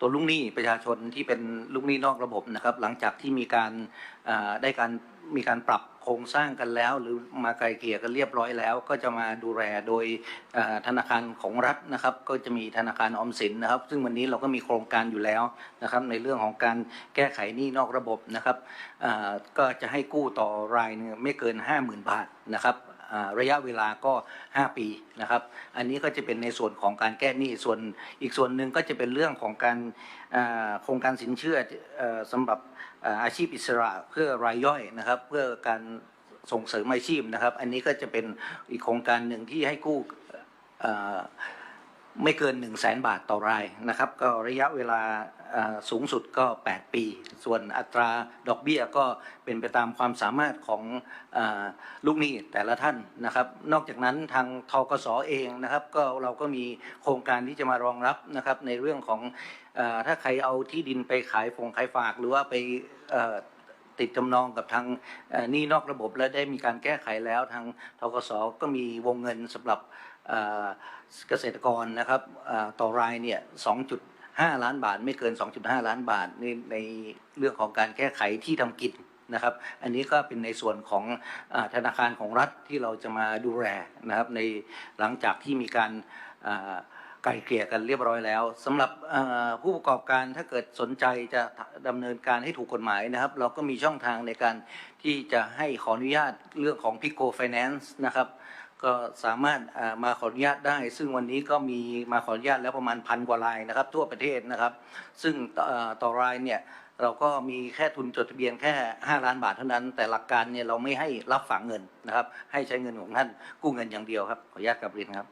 ตัวลูกหนี้ประชาชนที่เป็นลูกหนี้นอกระบบนะครับ หลังจากที่มีการได้การมีการปรับโครงสร้างกันแล้ว หรือมาไกลเกลี่ยกันเรียบร้อยแล้ว ก็จะมาดูแลโดยธนาคารของรัฐนะครับ ก็จะมีธนาคารออมสินนะครับ ซึ่งวันนี้เราก็มีโครงการอยู่แล้วนะครับ ในเรื่องของการแก้ไขหนี้นอกระบบนะครับก็จะให้กู้ต่อรายไม่เกิน 50,000 บาทนะครับ ระยะเวลาก็ 5 ปีนะครับ อันนี้ก็จะเป็นในส่วนของการแก้หนี้ส่วนอีกส่วนหนึ่งก็จะเป็นเรื่องของการโครงการสินเชื่อสำหรับอาชีพอิสระเพื่อรายย่อยนะครับ เพื่อการส่งเสริมอาชีพนะครับ อันนี้ก็จะเป็นอีกโครงการหนึ่งที่ให้กู้ ไม่เกิน 1 0 0 0 0แสนบาทต่อรายนะครับ ก็ระยะเวลาสูงสุดก็ 8 ปี ส่วนอัตราดอกเบี้ยก็เป็นไปตามความสามารถของอลูกหนี้แต่ละท่านนะครับ นอกจากนั้นทางทกสเองนะครับ ก็เราก็มีโครงการที่จะมารองรับนะครับในเรื่องของอถ้าใครเอาที่ดินไปขายฟงขายฝากหรือว่าไป ติดจำนองกับทางนี้นอกระบบและได้มีการแก้ไขแล้วทางทกสก็มีวงเงินสำหรับเกษตรกรนะครับต่อรายเนี่ย2.5 ล้านบาท ไม่เกิน 2.5 ล้านบาทในในเรื่องของการแก้ไขที่ทำกินนะครับ อันนี้ก็เป็นในส่วนของอธนาคารของรัฐที่เราจะมาดูแลนะครับในหลังจากที่มีการา ไกลเกลี่ยกันเรียบร้อยแล้วสำหรับผู้ประกอบการถ้าเกิดสนใจจะดำเนินการให้ถูกกฎหมายนะครับ เราก็มีช่องทางในการที่จะให้ขออนุญาตเรื่องของ Pico Finance นะครับก็สามารถมาขออนุญาตได้ ซึ่งวันนี้ก็มีมาขออนุญาตแล้วประมาณพันกว่ารายนะครับ ทั่วประเทศนะครับ ซึ่งต่อรายเนี่ยเราก็มีแค่ทุนจดทะเบียนแค่ 5 ล้านบาทเท่านั้น แต่หลักการเนี่ยเราไม่ให้รับฝากเงินนะครับ ให้ใช้เงินของท่านกู้เงินอย่างเดียวครับขออนุญาตกับเรียนครับ